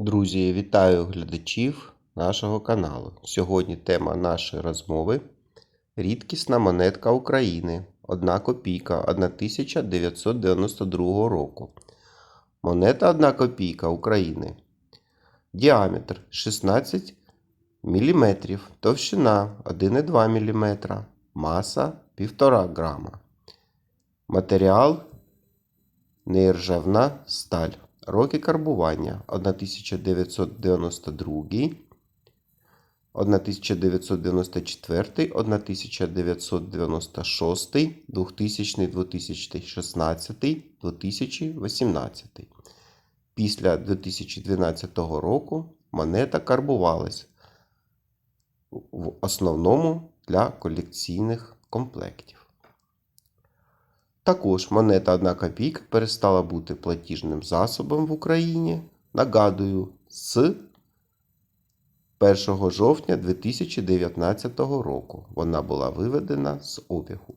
Друзі, вітаю глядачів нашого каналу. Сьогодні тема нашої розмови рідкісна монетка України. Одна копійка 1992 року. Монета 1 копійка України. Діаметр 16 мм, товщина 1,2 мм, маса 1,5 грама. Матеріал нержавна сталь. Роки карбування. 1992, 1994, 1996, 2000, 2016, 2018. Після 2012 року монета карбувалась в основному для колекційних комплектів. Також монета 1 копійка перестала бути платіжним засобом в Україні. Нагадую, з 1 жовтня 2019 року вона була виведена з обігу.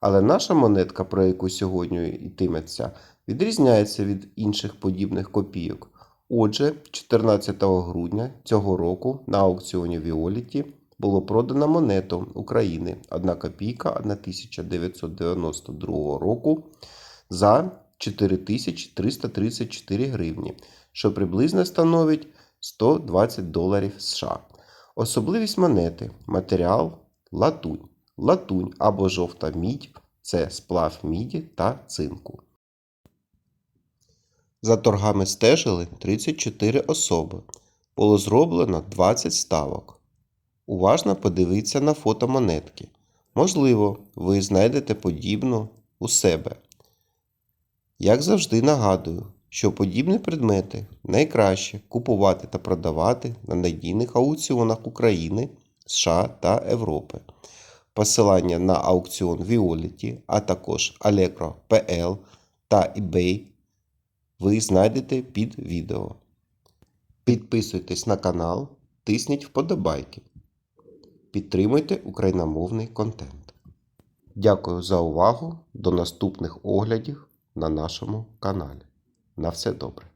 Але наша монетка, про яку сьогодні йтиметься, відрізняється від інших подібних копійок. Отже, 14 грудня цього року на аукціоні Віоліті було продано монету України 1 копійка 1992 року за 4334 гривні, що приблизно становить 120 доларів США. Особливість монети матеріал латунь. Латунь або жовта мідь це сплав міді та цинку. За торгами стежили 34 особи. Було зроблено 20 ставок. Уважно подивіться на фото монетки. Можливо, ви знайдете подібну у себе. Як завжди нагадую, що подібні предмети найкраще купувати та продавати на надійних аукціонах України, США та Європи. Посилання на аукціон Violet, а також Allegro.pl та eBay ви знайдете під відео. Підписуйтесь на канал, тисніть вподобайки. Підтримуйте україномовний контент. Дякую за увагу. До наступних оглядів на нашому каналі. На все добре.